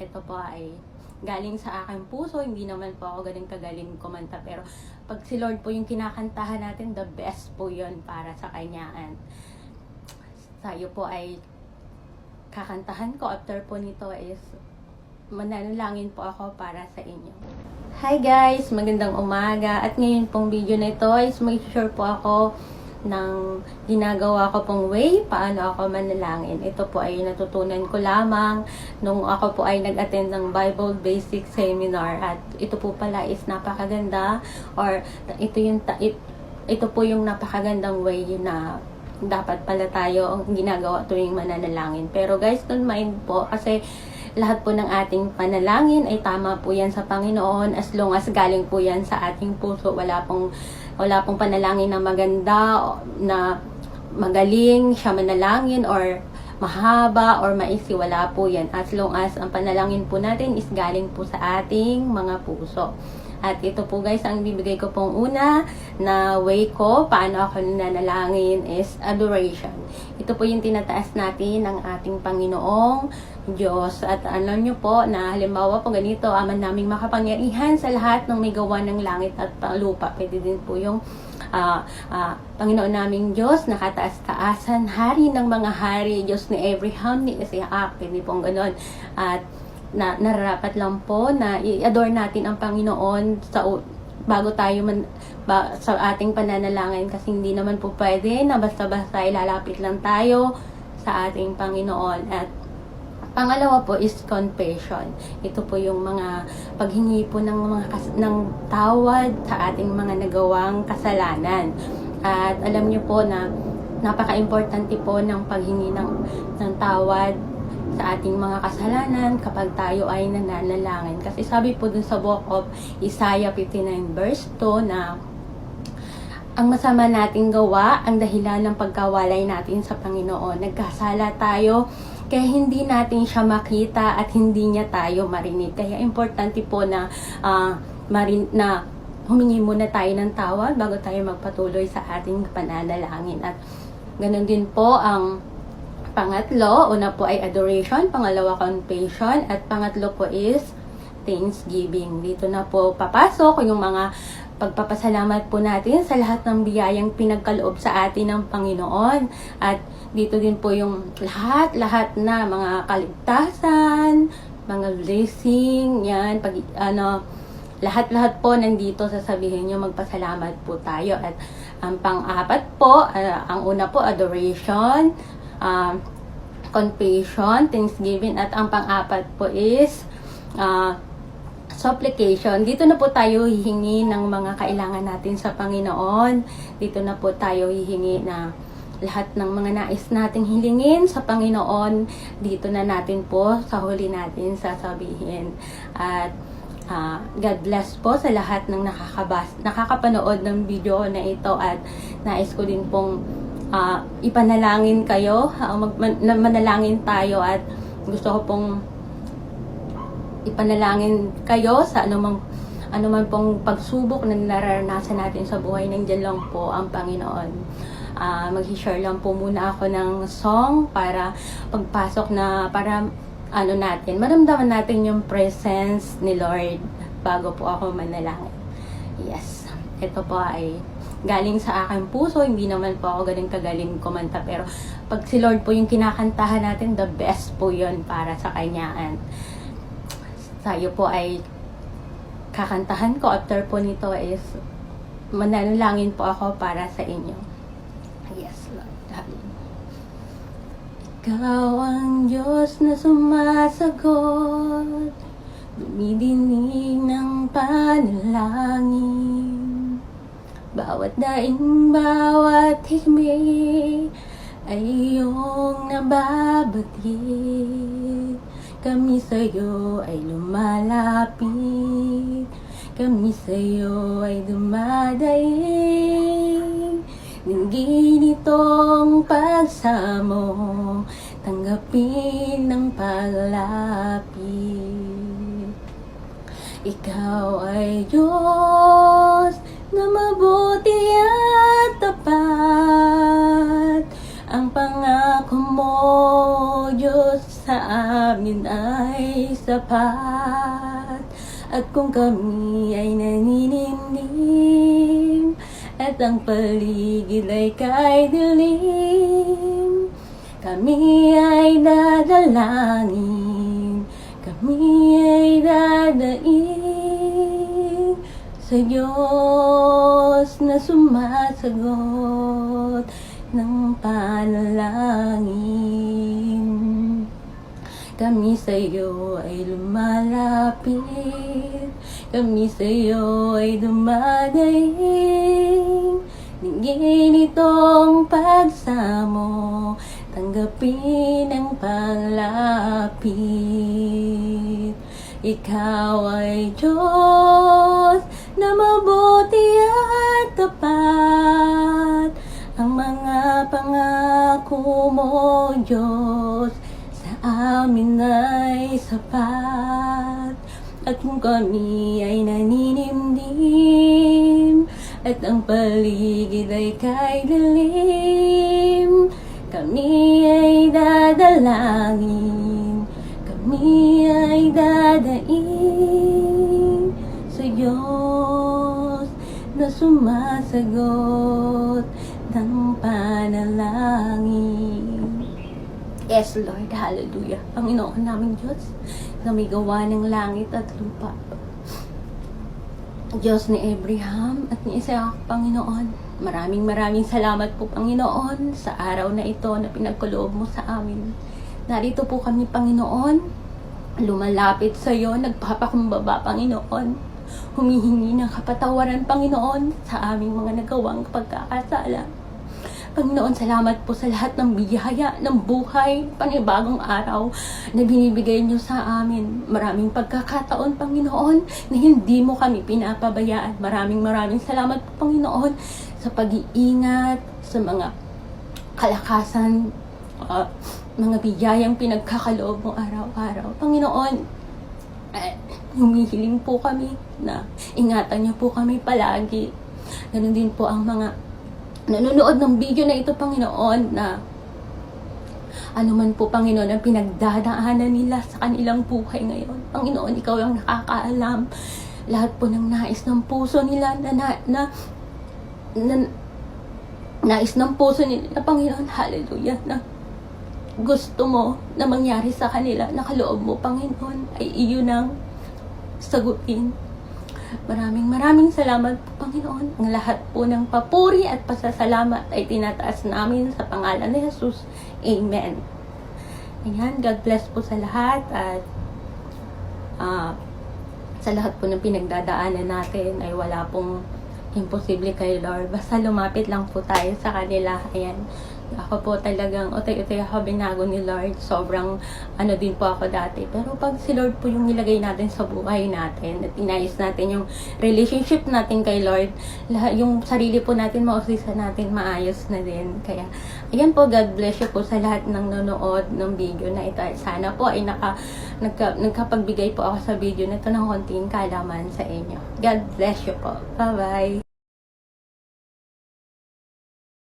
ito po ay galing sa aking puso. Hindi naman po ako ganun kagaling kumanta. Pero pag si Lord po yung kinakantahan natin, the best po yun para sa kanya. And tayo po ay kakantahan ko after po nito is mananalangin po ako para sa inyo. Hi guys! Magandang umaga. At ngayon pong video na ito is make sure po ako ng ginagawa ko pong way paano ako manalangin. Ito po ay natutunan ko lamang nung ako po ay nag-attend ng Bible Basic Seminar at ito po pala is napakaganda or ito yung it, ito po yung napakagandang way na dapat pala tayo ginagawa tuwing mananalangin. Pero guys, don't mind po kasi lahat po ng ating panalangin ay tama po yan sa Panginoon as long as galing po yan sa ating puso. Wala pong wala pong panalangin na maganda na magaling siya manalangin or mahaba or maiksi wala po yan. As long as ang panalangin po natin is galing po sa ating mga puso. At ito po guys ang bibigay ko pong una na way ko paano ako nanalangin is adoration ito po yung tinataas natin ng ating Panginoong Diyos. At alam nyo po na halimbawa po ganito aman naming makapangyarihan sa lahat ng may gawa ng langit at lupa pwede din po yung uh, uh, Panginoon naming Diyos, nakataas-taasan, hari ng mga hari, Diyos ni Abraham, ni Isaac, hindi pong ganon. At na, nararapat lang po na i-adore natin ang Panginoon sa bago tayo man ba, sa ating pananalangin kasi hindi naman po pwede na basta-basta ilalapit lang tayo sa ating Panginoon at Pangalawa po is confession. Ito po yung mga paghingi po ng mga kas- ng tawad sa ating mga nagawang kasalanan. At alam niyo po na napaka-importante po ng paghingi ng, ng tawad sa ating mga kasalanan kapag tayo ay nananalangin. Kasi sabi po dun sa book of Isaiah 59 verse 2 na ang masama nating gawa ang dahilan ng pagkawalay natin sa Panginoon. Nagkasala tayo kaya hindi natin siya makita at hindi niya tayo marinig. Kaya importante po na uh, marin na humingi muna tayo ng tawad bago tayo magpatuloy sa ating pananalangin. At ganun din po ang pangatlo. Una po ay adoration, pangalawa confession, at pangatlo po is thanksgiving. Dito na po papasok yung mga pagpapasalamat po natin sa lahat ng biyayang pinagkaloob sa atin ng Panginoon. At dito din po yung lahat-lahat na mga kaligtasan, mga blessing, yan, pag, ano, lahat-lahat po nandito sasabihin nyo magpasalamat po tayo. At ang pang-apat po, uh, ang una po, adoration, uh, confession, thanksgiving, at ang pang-apat po is uh, supplication. Dito na po tayo hihingi ng mga kailangan natin sa Panginoon. Dito na po tayo hihingi na lahat ng mga nais nating hilingin sa Panginoon. Dito na natin po sa huli natin sasabihin. At uh, God bless po sa lahat ng nakakabas, nakakapanood ng video na ito at nais ko din pong uh, ipanalangin kayo, uh, mag, man, manalangin tayo at gusto ko pong ipanalangin kayo sa anumang anuman pong pagsubok na nararanasan natin sa buhay, nandiyan lang po ang Panginoon. Uh, mag-share lang po muna ako ng song para pagpasok na para ano natin, maramdaman natin yung presence ni Lord bago po ako manalangin. Yes, ito po ay galing sa aking puso, hindi naman po ako galing kagaling kumanta, pero pag si Lord po yung kinakantahan natin, the best po yun para sa Kanya. And tayo po ay kakantahan ko after po nito is mananalangin po ako para sa inyo. Yes, Lord. Ikaw ang Diyos na sumasagot Dumidinig ng panalangin Bawat daing, bawat hikmi Ay iyong nababatid kami sa'yo ay lumalapit. Kami sa'yo ay dumadaing. Dinggin itong pagsamo Tanggapin ng paglapit. Ikaw ay Diyos na mabuti at tapat Ang pangako mo, Diyos sa amin ay sapat. At kung kami ay naninimdim At ang paligid ay kay dilim Kami ay dadalangin Kami ay dadaing Sa Diyos na sumasagot ng panalangin. Kami sa iyo ay lumalapit Kami sa iyo ay dumadaing. Ningin itong pagsamo Tanggapin ang paglapit Ikaw ay Diyos mabuti at tapat Ang mga pangako mo, Diyos. Sa amin ay sapat. At kung kami ay naninimdim At ang paligid ay kay dilim Kami ay dadalangin. Kami ay dadaing Sa Diyos na sumasagot ng panalangin Yes, Lord. Hallelujah. Panginoon naming Diyos na may gawa ng langit at lupa. Diyos ni Abraham at ni Isaac, Panginoon. Maraming maraming salamat po, Panginoon, sa araw na ito na pinagkuloob mo sa amin. Narito po kami, Panginoon, lumalapit sa iyo, nagpapakumbaba, Panginoon. Humihingi ng kapatawaran, Panginoon, sa aming mga nagawang pagkakasala. Panginoon, salamat po sa lahat ng biyaya, ng buhay, panibagong araw na binibigay niyo sa amin. Maraming pagkakataon, Panginoon, na hindi mo kami pinapabayaan. Maraming maraming salamat po, Panginoon, sa pag-iingat, sa mga kalakasan, uh, mga biyayang pinagkakaloob mo araw-araw. Panginoon, eh, humihiling po kami na ingatan niyo po kami palagi. Ganon din po ang mga nanonood ng video na ito, Panginoon, na ano man po, Panginoon, ang pinagdadaanan nila sa kanilang buhay ngayon. Panginoon, ikaw ang nakakaalam. Lahat po ng nais ng puso nila na, na, na, na nais ng puso nila, Panginoon, hallelujah, na gusto mo na mangyari sa kanila, nakaloob mo, Panginoon, ay iyo nang sagutin. Maraming maraming salamat po, Panginoon. Ang lahat po ng papuri at pasasalamat ay tinataas namin sa pangalan ni Jesus. Amen. Ayan, God bless po sa lahat at ah, sa lahat po ng pinagdadaanan natin ay wala pong imposible kay Lord. Basta lumapit lang po tayo sa kanila. Ayan. Ako po talagang, utay-utay ako binago ni Lord. Sobrang, ano din po ako dati. Pero pag si Lord po yung nilagay natin sa buhay natin, at inayos natin yung relationship natin kay Lord, lahat, yung sarili po natin, mausisa natin, maayos na din. Kaya, ayan po, God bless you po sa lahat ng nanonood ng video na ito. Sana po ay naka, nagka, nagkapagbigay po ako sa video na ito ng konting kalaman sa inyo. God bless you po. Bye-bye!